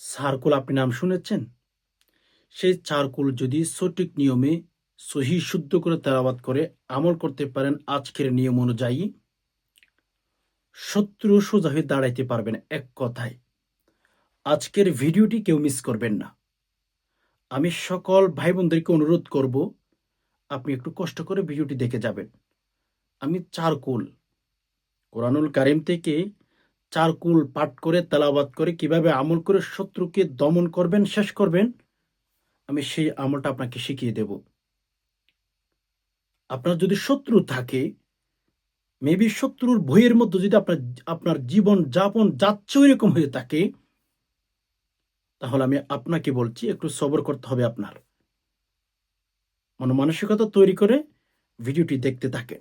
Circle আপনি নাম শুনেছেন? সেই চারকুল যদি সঠিক নিয়মে সহি শুদ্ধ করে তেলাবাদ করে আমল করতে পারেন আজকের নিয়ম অনুযায়ী, শত্রু সোজা হয়ে দাঁড়াইতে পারবেন এক কথায়। আজকের ভিডিওটি কেউ মিস করবেন না। আমি সকল ভাই বোনদেরকে অনুরোধ করব, আপনি একটু কষ্ট করে ভিডিওটি দেখে যাবেন। আমি চারকুল, কোরআনুল কারিম থেকে চারকুল পাঠ করে তেলাবাদ করে কীভাবে আমল করে শত্রুকে দমন করবেন, শেষ করবেন, আমি সেই আমলটা আপনাকে শিখিয়ে দেব। আপনার যদি শত্রু থাকে, মেবি শত্রুর ভয়ের মধ্যে যদি আপনার আপনার জীবন যাপন যাচ্ছে এরকম হয়ে থাকে, তাহলে আমি আপনাকে বলছি, একটু সবর করতে হবে আপনার। মনমানসিকতা তৈরি করে ভিডিওটি দেখতে থাকেন।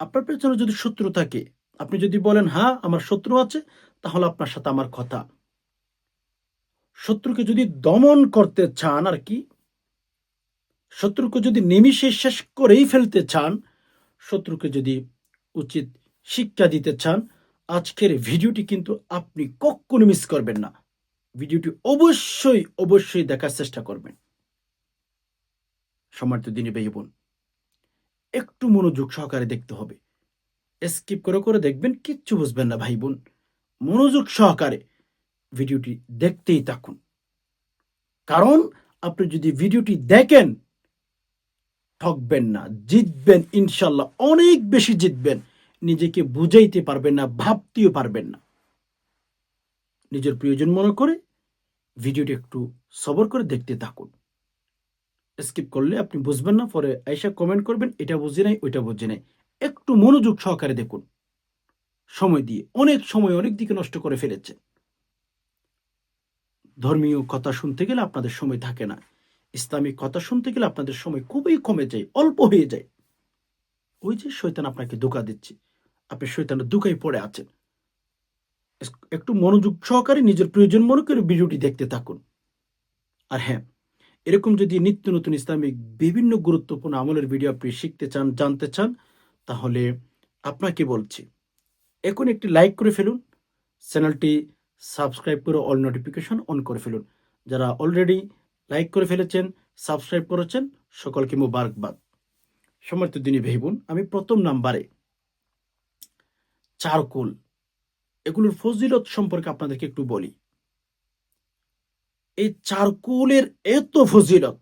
আপনার পেছনে যদি শত্রু থাকে আপনি যদি বলেন হ্যাঁ আমার শত্রু আছে, তাহলে আপনার সাথে আমার কথা। শত্রুকে যদি দমন করতে চান আর কি, শত্রুকে যদি নিমিষে শেষ করেই ফেলতে চান, শত্রুকে যদি উচিত শিক্ষা দিতে চান, আজকের ভিডিওটি কিন্তু আপনি কখনো মিস করবেন না। ভিডিওটি অবশ্যই অবশ্যই দেখার চেষ্টা করবেন। সম্মানিত দিনী ভাই বোন, একটু মনোযোগ সহকারে দেখতে হবে। স্কিপ করে করে দেখবেন, কিচ্ছু বুঝবেন না ভাই বোন। মনোযোগ সহকারে ভিডিওটি দেখতেই থাকুন। কারণ আপনি যদি ভিডিওটি দেখেন, ঠকবেন না, জিতবেন ইনশাল্লাহ, অনেক বেশি জিতবেন। নিজেকে বুঝাইতে পারবেন না, ভাবতেও পারবেন না। নিজের প্রয়োজন মনে করে ভিডিওটি একটু সবর করে দেখতে থাকুন। স্কিপ করলে আপনি বুঝবেন না, পরে আইসা কমেন্ট করবেন, এটা বুঝি নাই, ওইটা বুঝি নাই। একটু মনোযোগ সহকারে দেখুন। সময় দিয়ে, অনেক সময় অনেক দিকে নষ্ট করে ফেলেছে। ধর্মীয় কথা শুনতে গেলে আপনাদের সময় থাকে না। ইসলামিক কথা শুনতে গেলে আপনাদের সময় খুবই কমে যায়, অল্প হয়ে যায়। ওই যে শৈতান আপনাকে ধোকা দিচ্ছে। আপনি শৈতানের দুকাই পড়ে আছেন। একটু মনোযোগ সহকারে নিজের প্রয়োজন মনে করে ভিডিওটি দেখতে থাকুন। আর হ্যাঁ এরকম যদি নিত্য নতুন ইসলামিক বিভিন্ন গুরুত্বপূর্ণ আমলের ভিডিও আপনি শিখতে চান, জানতে চান তাহলে আপনাকে বলছি, এখন একটি লাইক করে ফেলুন, চ্যানেলটি সাবস্ক্রাইব করে অল নোটিফিকেশন অন করে ফেলুন। যারা অলরেডি লাইক করে ফেলেছেন সাবস্ক্রাইব করেছেন, সকলকে মুবারকবাদ। সমর্থ দিনী ভেবুন আমি প্রথম নাম্বারে চারকুল। এগুলোর ফজিলত সম্পর্কে আপনাদেরকে একটু বলি। এই চারকুলের এত ফজিলত,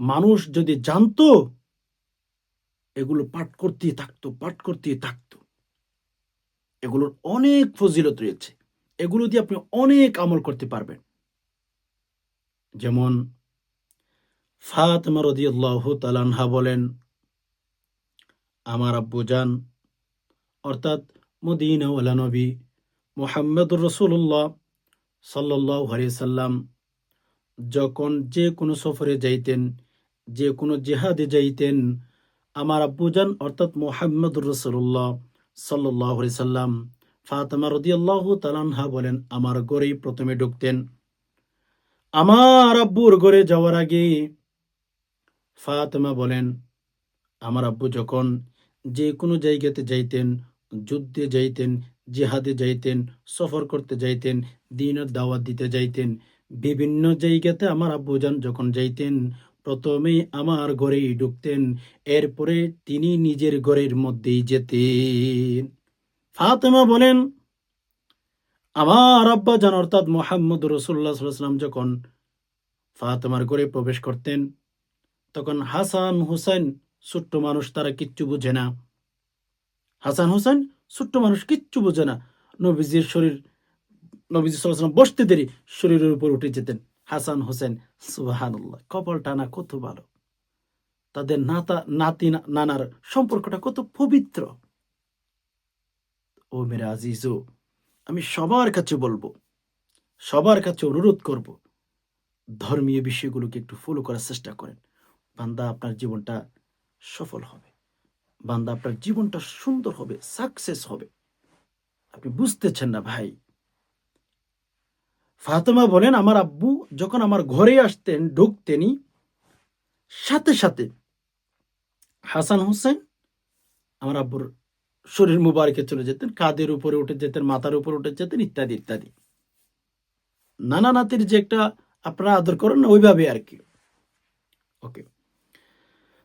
মানুষ যদি জানতো এগুলো পাঠ করতেই থাকতো, পাঠ করতেই থাকতো। এগুলোর অনেক ফজিলত রয়েছে। এগুলো দিয়ে আপনি অনেক আমল করতে পারবেন। যেমন ফাতেমা রদিয়াল্লাহু তালানহা বলেন, আমার আব্বু যান, অর্থাৎ মদিনা ওয়ালা নবী মোহাম্মদুর রসুল্লাহ সাল্লাহ সাল্লাম, যখন যে কোনো সফরে যাইতেন, যে কোনো জেহাদে যাইতেন আমার আব্বুজান অর্থাৎ মোহাম্মদুর রসুল্লাহ সাল্লাহ সাল্লাম, ফাতেমা রদিয়াল্লাহু তালানহা বলেন, আমার ঘরেই প্রথমে ঢুকতেন। আমার আব্বুর ঘরে যাওয়ার আগে ফাতেমা বলেন, আমার আব্বু যখন যে কোনো জায়গাতে যাইতেন, যুদ্ধে যাইতেন, জেহাদে যাইতেন, সফর করতে যাইতেন, দিনের দাওয়াত দিতে যাইতেন, বিভিন্ন জায়গাতে আমার আব্বুজান যখন যাইতেন প্রথমেই আমার ঘরেই ঢুকতেন, এরপরে তিনি নিজের ঘরের মধ্যেই যেতেন। ফাতেমা বলেন, আমার আব্বা জান অর্থাৎ মোহাম্মদ রসুল্লাহ সাল্লাম যখন ফাতেমার ঘরে প্রবেশ করতেন, তখন হাসান হুসাইন ছোট্ট মানুষ তারা কিচ্ছু বুঝে না। হাসান হুসাইন ছোট্ট মানুষ কিচ্ছু বোঝে না। নবীজির শরীর, নবীজি সাল্লাম বসতে দেরি, শরীরের উপর উঠে যেতেন। হাসান হোসেন, সুবাহানুল্লাহ, কপাল টানা কত ভালো। তাদের নাতা, নাতি, নানার সম্পর্কটা কত পবিত্র। ও মেরা আজিজু, আমি সবার কাছে বলব, সবার কাছে অনুরোধ করব, ধর্মীয় বিষয়গুলোকে একটু ফলো করার চেষ্টা করেন। বান্দা আপনার জীবনটা সফল হবে। বান্দা আপনার জীবনটা সুন্দর হবে সাকসেস হবে। আপনি বুঝতেছেন না ভাই ফাতেমা বলেন, আমার আব্বু যখন আমার ঘরে আসতেন, ঢুকতেনই, সাথে সাথে হাসান হোসেন আমার আব্বুর শরীর মুবারকে চলে যেতেন কাদের উপরে উঠে যেতেন, মাথার উপরে উঠে যেতেন, ইত্যাদি ইত্যাদি। নানা নাতির যে একটা, আপনারা আদর করেন না, ওইভাবে আর কি। ওকে।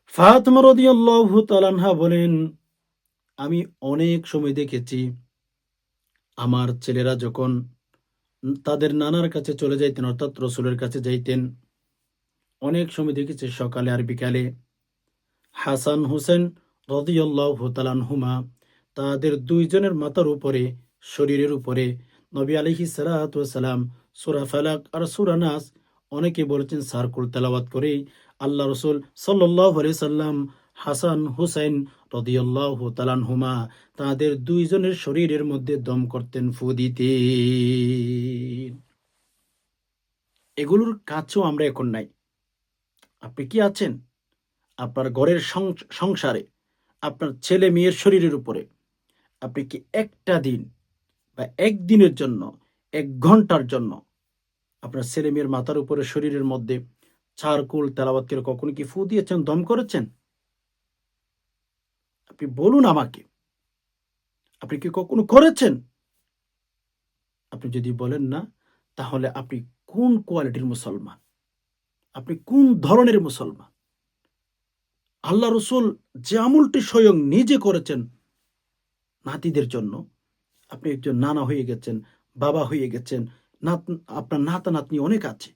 ফাতেমা রাদিয়াল্লাহু তাআলা বলেন, আমি অনেক সময় দেখেছি, আমার ছেলেরা যখন তাদের নানার কাছে চলে যাইতেন, অর্থাৎ রসুলের কাছে যাইতেন। অনেক সময় দেখেছি সকালে আর বিকালে হাসান হোসেন রদিয়াল্লাহু তাদের দুইজনের মাথার উপরে, শরীরের উপরে নবী আলিহি সালাম সুরা ফালাক আর সুরা নাস অনেকে বলেছেন সারকুল তেলাওয়াত করেই আল্লাহ রসুল সাল্লাহ সাল্লাম হাসান হুসাইন রদিয়াল্লাহু তালানহুমা তাদের দুইজনের শরীরের মধ্যে দম করতেন ফু দিতেন। এগুলোর কাছেও আমরা এখন নাই। আপনি কি আছেন? আপনার ঘরের সংসারে, আপনার ছেলে মেয়ের শরীরের উপরে, আপনি কি একটা দিন বা একদিনের জন্য, এক ঘণ্টার জন্য আপনার ছেলে মেয়ের মাথার উপরে শরীরের মধ্যে চারকুল তেলাবাত করে কখনো কি ফু দিয়েছেন, দম করেছেন? আপনি বলুন আমাকে। আপনি কি কখনো করেছেন? আপনি যদি বলেন না, তাহলে আপনি কোন কোয়ালিটির মুসলমান? আপনি কোন ধরনের মুসলমান? আল্লাহ রসুল যে আমলটি স্বয়ং নিজে করেছেন নাতিদের জন্য, আপনি একজন নানা হয়ে গেছেন, বাবা হয়ে গেছেন, নাত, আপনার নাতা নাতনি অনেক আছে,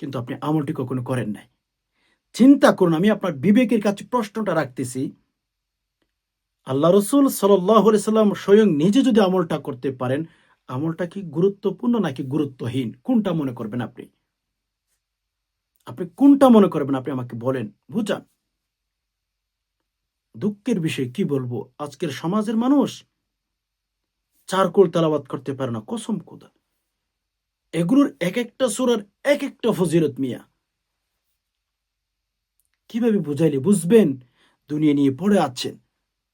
কিন্তু আপনি আমলটি কখনো করেন নাই। চিন্তা করুন, আমি আপনার বিবেকের কাছে প্রশ্নটা রাখতেছি। আল্লাহ রসুল সাল্লাম স্বয়ং নিজে যদি আমলটা করতে পারেন, আমলটা কি গুরুত্বপূর্ণ নাকি গুরুত্বহীন? কোনটা মনে করবেন আপনি? আপনি কোনটা মনে করবেন আপনি আমাকে বলেন, বুঝান। দুঃখের বিষয় কি বলব? আজকের সমাজের মানুষ চারকোল তালাবাদ করতে পারে না, কসম কোদা এগুলোর এক একটা সুরার এক একটা ফজিরত মিয়া। কীভাবে বুঝাইলে বুঝবেন? দুনিয়া নিয়ে পড়ে আছেন।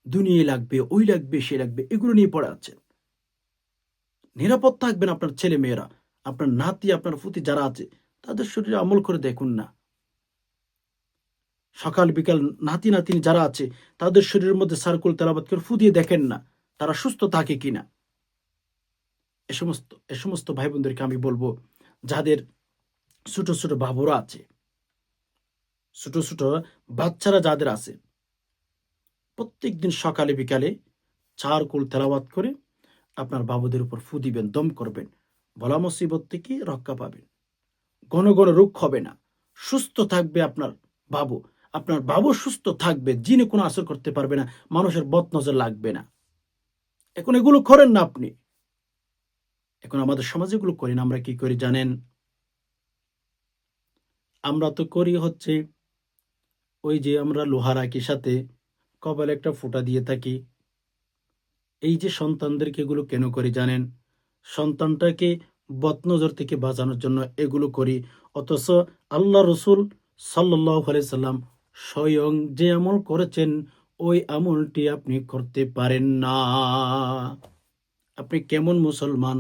দুনিয়া লাগবে, ওই লাগবে, সে লাগবে, এগুলো নিয়ে পড়ে আছেন। নিরাপদ থাকবেন আপনার ছেলে মেয়েরা, আপনার নাতি, আপনার ফুতি যারা আছে, তাদের শরীরে আমল করে দেখুন না। সকাল, বিকাল নাতি, নাতিনি যারা আছে, তাদের শরীরের মধ্যে সার্কুল তেলাবাত করে ফুদিয়ে দেখেন না, তারা সুস্থ থাকে কিনা। এ সমস্ত এ সমস্ত ভাই বোনদেরকে আমি বলব, যাদের ছোট ছোট বাবুরা আছে, ছোট ছোট বাচ্চারা যাদের আছে প্রত্যেক দিন সকালে, বিকালে চার কুল তেলাওয়াত করে আপনার বাবুদের উপর ফু দিবেন, দম করবেন। বলা মুসিবত থেকে রক্ষা পাবেন। ঘন ঘন রোগ হবে না। সুস্থ থাকবে আপনার বাবু। আপনার বাবু সুস্থ থাকবে, জিনে কোনো আসর করতে পারবে না, মানুষের বদ নজর লাগবে না। এখন এগুলো করেন না আপনি। এখন আমাদের সমাজে এগুলো করি না, আমরা কি করি জানেন? আমরা তো করি হচ্ছে ওই যে আমরা লোহার আঁকির সাথে কপালে একটা ফোঁটা দিয়ে থাকি। এই যে সন্তানদেরকে এগুলো কেন করি জানেন? সন্তানটাকে বদনজর থেকে বাঁচানোর জন্য এগুলো করি। অথচ আল্লাহ রসুল সাল্লাহ সাল্লাম স্বয়ং যে আমল করেছেন, ওই আমলটি আপনি করতে পারেন না। আপনি কেমন মুসলমান?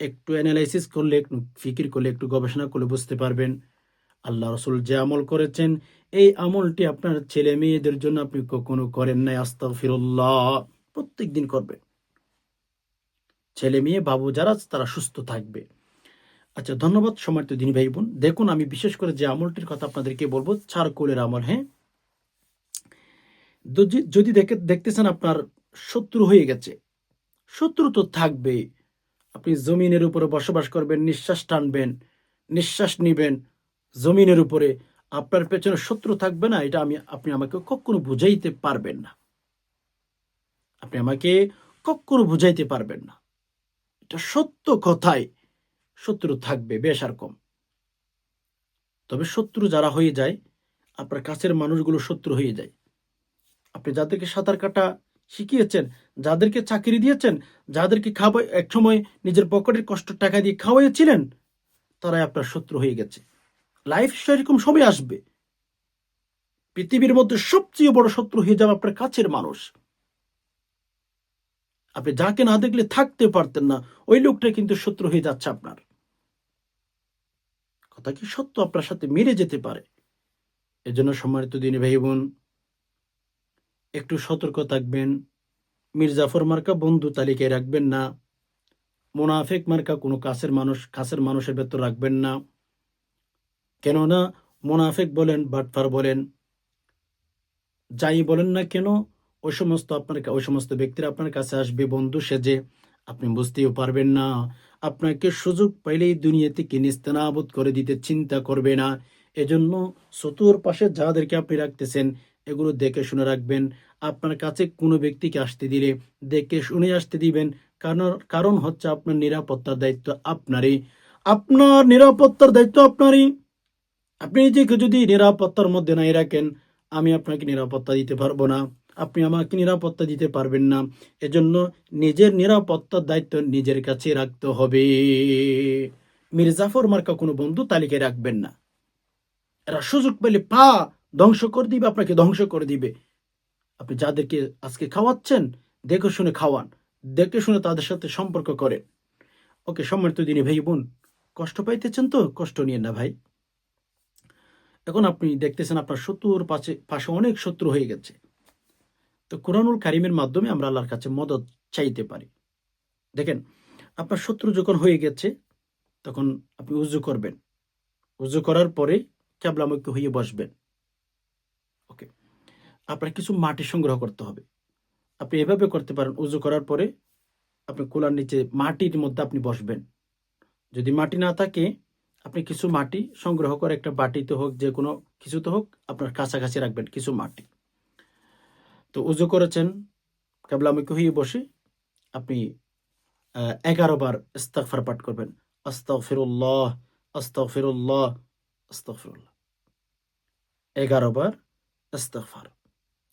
একটু অ্যানালাইসিস করলে, একটু ফিকির করলে, একটু গবেষণা করলে বুঝতে পারবেন। আল্লাহ রসুল যে আমল করেছেন এই আমলটি আপনার ছেলে মেয়েদের জন্য আপনি কখনো করেন নাই? আস্তাগফিরুল্লাহ। প্রত্যেক দিন করবেন। ছেলে মেয়ে, বাবু যারা তারা সুস্থ থাকবে। আচ্ছা ধন্যবাদ সময় তো দিনী ভাই বোন। দেখুন, আমি বিশেষ করে যে আমলটির কথা আপনাদেরকে বলব, চারকোলের আমল হ্যাঁ? যদি দেখে দেখতেছেন আপনার শত্রু হয়ে গেছে। শত্রু তো থাকবে। আপনি জমিনের উপরে বসবাস করবেন, নিঃশ্বাস টানবেন, নিঃশ্বাস নিবেন, জমিনের উপরে। আপনার পেছনে শত্রু থাকবে না, এটা আমি, আপনি আমাকে কখনো বুঝাইতে পারবেন না। আপনি আমাকে কখনো বুঝাইতে পারবেন না। এটা সত্য কথাই। শত্রু থাকবে, বেশ আর কম। তবে শত্রু যারা হয়ে যায়, আপনার কাছের মানুষগুলো শত্রু হয়ে যায়। আপনি যাদেরকে সাঁতার কাটা শিখিয়েছেন, যাদেরকে চাকরি দিয়েছেন, যাদেরকে খাওয়া একসময় নিজের পকেটের কষ্ট টাকা দিয়ে খাওয়াইছিলেন তারাই আপনার শত্রু হয়ে গেছে। লাইফ সেরকম সময় আসবে। পৃথিবীর মধ্যে সবচেয়ে বড় শত্রু হয়ে যাবে আপনার কাছের মানুষ। আপনি যাকে না দেখলে থাকতে পারতেন না, ওই লোকটা কিন্তু শত্রু হয়ে যাচ্ছে আপনার। কথা কি সত্য? আপনার সাথে মেরে যেতে পারে। এজন্য সম্মানিত দিনী ভাই বোন একটু সতর্ক থাকবেন। মির্জাফর মার্কা বন্ধু তালিকায় রাখবেন না। মোনাফেক মার্কা কোনো কাছের মানুষ, কাছের মানুষের ভেতর রাখবেন না। কেননা মোনাফেক বলেন, বাটফার বলেন, যাই বলেন না কেন ওই সমস্ত আপনার ওই সমস্ত ব্যক্তিরা আপনার কাছে আসবে। বন্ধু সেজে আপনি বুঝতেও পারবেন না। আপনাকে সুযোগ পাইলেই দুনিয়া থেকে নিস্তানাবোধ করে দিতে চিন্তা করবে না। এজন্য চতুর পাশে যাদেরকে আপনি রাখতেছেন, এগুলো দেখে শুনে রাখবেন। আপনার কাছে কোনো ব্যক্তিকে আসতে দিলে দেখে শুনে আসতে দিবেন। কারণ কারণ হচ্ছে আপনার নিরাপত্তার দায়িত্ব আপনারই। আপনার নিরাপত্তার দায়িত্ব আপনারই। আপনি নিজেকে যদি নিরাপত্তার মধ্যে নাই রাখেন, আমি আপনাকে নিরাপত্তা দিতে পারব না। আপনি আমাকে নিরাপত্তা দিতে পারবেন না। এজন্য নিজের নিরাপত্তার দায়িত্ব নিজের কাছে রাখতে হবে। মির্জাফর মার্কা কোনো বন্ধু তালিকায় রাখবেন না। এরা সুযোগ পেলে পা ধ্বংস করে দিবে, আপনাকে ধ্বংস করে দিবে। আপনি যাদেরকে আজকে খাওয়াচ্ছেন, দেখে শুনে খাওয়ান, দেখে শুনে তাদের সাথে সম্পর্ক করেন। ওকে সম্মানিত দিনে ভাই বোন, কষ্ট পাইতেছেন তো? কষ্ট নিয়ে না ভাই। এখন আপনি দেখতেছেন আপনার শত্রুর পাশে পাশে অনেক শত্রু হয়ে গেছে। তো কোরআনুল কারিমের মাধ্যমে আমরা আল্লাহর কাছে মদত চাইতে পারি। দেখেন, আপনার শত্রু যখন হয়ে গেছে, তখন আপনি উজু করবেন। উজু করার পরে ক্যাবলামুক্ত হয়ে বসবেন। ওকে। আপনার কিছু মাটি সংগ্রহ করতে হবে। আপনি এভাবে করতে পারেন, উজু করার পরে আপনি কোলার নিচে মাটির মধ্যে আপনি বসবেন। যদি মাটি না থাকে আপনি কিছু মাটি সংগ্রহ করে একটা বাটিতে হোক, যে কোনো কিছুতে হোক, আপনার কাছাকাছি রাখবেন কিছু মাটি। তো উজু করেছেন কেবলামুখী হয়ে বসে আপনি এগারো বার ইস্তাগফার পাঠ করবেন। আস্তাগফিরুল্লাহ আস্তাগফিরুল্লাহ আস্তাগফিরুল্লাহ। এগারো বার ইস্তাগফার।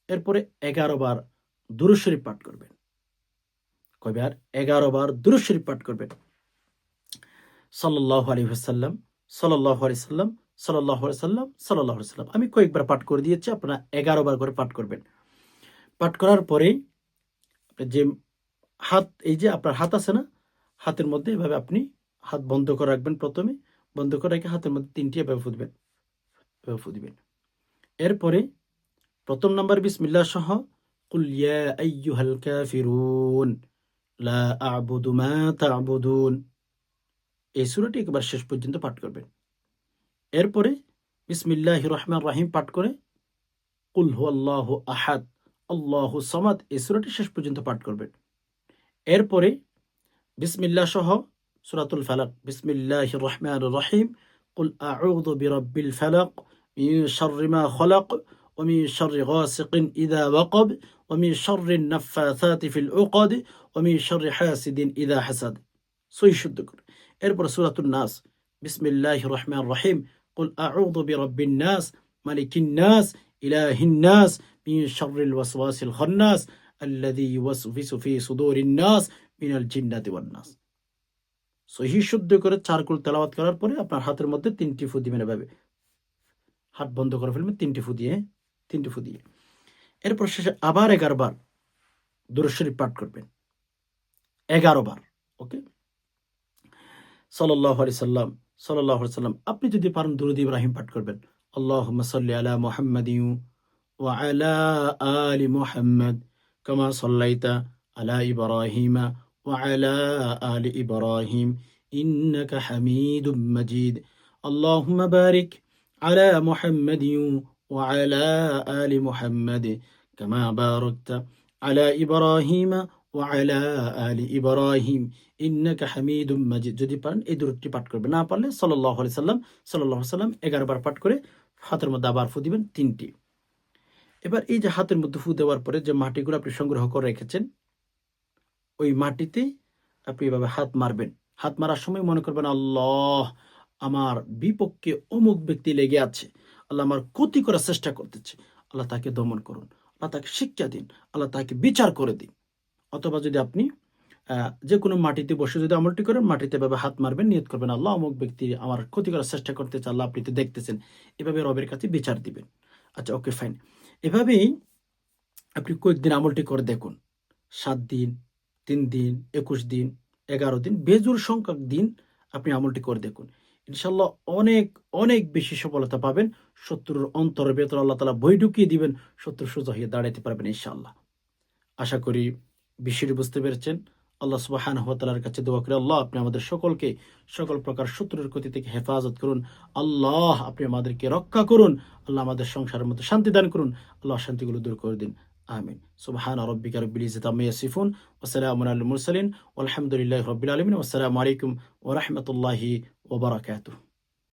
এরপরে এগারো বার দুরূদ শরীফ পাঠ করবেন। কয়বার? এগারো বার দুরূদ শরীফ পাঠ করবেন। সাল্লাহ আলী সাল্লাম সাল্লাহ আলি সাল্লাম সাল্লাহ সাল্লাম সাল্লাহ সাল্লাম আমি কয়েকবার পাঠ করে দিয়েছি, আপনারা এগারো বার করে পাঠ করবেন। পাঠ করার পরে যে হাত, এই যে আপনার হাত আছে না, হাতের মধ্যে এভাবে আপনি হাত বন্ধ করে রাখবেন প্রথমে। বন্ধ করে রেখে হাতের মধ্যে তিনটি এভাবে ফুদবেন এভাবে ফুদবেন। এরপরে প্রথম নাম্বার বিসমিল্লাহ সহ, কুল ইয়া আইয়ুহাল কাফিরুন, লা আ'বুদু মা তা'বুদুন। এই সূরাটি একবার শেষ পর্যন্ত পাঠ করবেন এরপরে বিসমিল্লাহ রহমান রাহিম পাঠ করে কুল হু আল্লাহ আহাদ আল্লাহ সামাদ এই সূরাটি শেষ পর্যন্ত পাঠ করবেন এরপরে বিসমিল্লাহ সহ সূরাতুল ফালাক বিসমিল্লাহ রহমান রহিম কুল আউযু বিরাব্বিল ফালাক মিন শাররি মা খলাক ومن شر غاسق إذا وقب ومن شر النفاثات في العقد ومن شر حاسد إذا حسد সই শুদ্ধ করে এরপর সুরাতুন নাস। বিসমিল্লাহ রহমান রহিম। কুল আউযু বিরাব্বিন নাস, মালিকিন নাস, ইলাহিন নাস, মিন শাররিল ওয়াসওয়াসিল খান্নাস, আল্লাযী ইউওয়াসওয়িসু ফি সুদুরিন নাস, মিনাল জিন্নাতি ওয়ান নাস। সহি শুদ্ধ করে চারকুল তেলাওয়াত করার পরে আপনার হাতের মধ্যে তিনটি ফু দিবেন এভাবে হাত বন্ধ করে ফেলবেন, তিনটি ফু দিয়ে, তিনটি ফু দিয়ে। এরপর শেষে আবার এগারোবার দূরশ্বরী পাঠ করবেন। এগারো বার, ওকে? সাল্লাহ আলি সাল্লাম সাল্লাহ সাল্লাম আপনি যদি পারেন দুরুদ ইব্রাহিম পাঠ করবেন আল্লাহ সাল্লি আলা মোহাম্মদ ইউ ও আলা আলি মোহাম্মদ কমা সাল্লাইতা আলা ইব্রাহিমা ও আলা আলি ইব্রাহিম إنك حميد مجيد اللهم بارك على محمد وعلى آل محمد كما باركت على إبراهيم ওয়াইলা আলী ইব্রাহিম, ইন্নাকা হামিদুম মাজিদ। যদি পারেন এই দূরটি পাঠ করবে না পারলে সাল্লাহ আলি সাল্লাম সাল্লাহ সাল্লাম বার পাঠ করে হাতের মধ্যে আবার ফু দিবেন তিনটি। এবার এই যে হাতের মধ্যে ফু দেওয়ার পরে যে মাটিগুলো আপনি সংগ্রহ করে রেখেছেন, ওই মাটিতে আপনি এভাবে হাত মারবেন। হাত মারার সময় মনে করবেন, আল্লাহ, আমার বিপক্ষে অমুক ব্যক্তি লেগে আছে। আল্লাহ আমার ক্ষতি করার চেষ্টা করতেছে। আল্লাহ তাকে দমন করুন। আল্লাহ তাকে শিক্ষা দিন। আল্লাহ তাকে বিচার করে দিন। অথবা যদি আপনি যে কোনো মাটিতে বসে যদি আমলটি করেন, মাটিতে এভাবে হাত মারবেন, নিয়ত করবেন, আল্লাহ, অমুক ব্যক্তি আমার ক্ষতি করার চেষ্টা করতেছে, আল্লাহ আপনি তো দেখতেছেন। এভাবে রবের কাছে বিচার দিবেন। আচ্ছা ওকে ফাইন এভাবেই আপনি কয়েকদিন আমলটি করে দেখুন। সাত দিন, তিন দিন, একুশ দিন, এগারো দিন, বেজুর সংখ্যক দিন আপনি আমলটি করে দেখুন। ইনশাল্লাহ অনেক অনেক বেশি সফলতা পাবেন। শত্রুর অন্তরের ভেতর আল্লাহ তালা বই ঢুকিয়ে দিবেন শত্রু সোজা হয়ে দাঁড়াতে পারবেন ইনশাল্লাহ আশা করি বিষয়টি বুঝতে পেরেছেন। আল্লাহ সুবাহান তালার কাছে দোয়া করে আল্লাহ আপনি আমাদের সকলকে সকল প্রকার শত্রুর ক্ষতি থেকে হেফাজত করুন। আল্লাহ আপনি আমাদেরকে রক্ষা করুন। আল্লাহ আমাদের সংসারের মধ্যে শান্তি দান করুন। আল্লাহ শান্তিগুলো দূর করে দিন। আমিন। সুবহান রব্বিকা রব্বিল ইজ্জাতি আম্মা ইয়াসিফুন ওয়া সালামুন আলাল মুরসালিন। ওয়া আলাইকুম ওয়া রাহমাতুল্লাহি ওয়া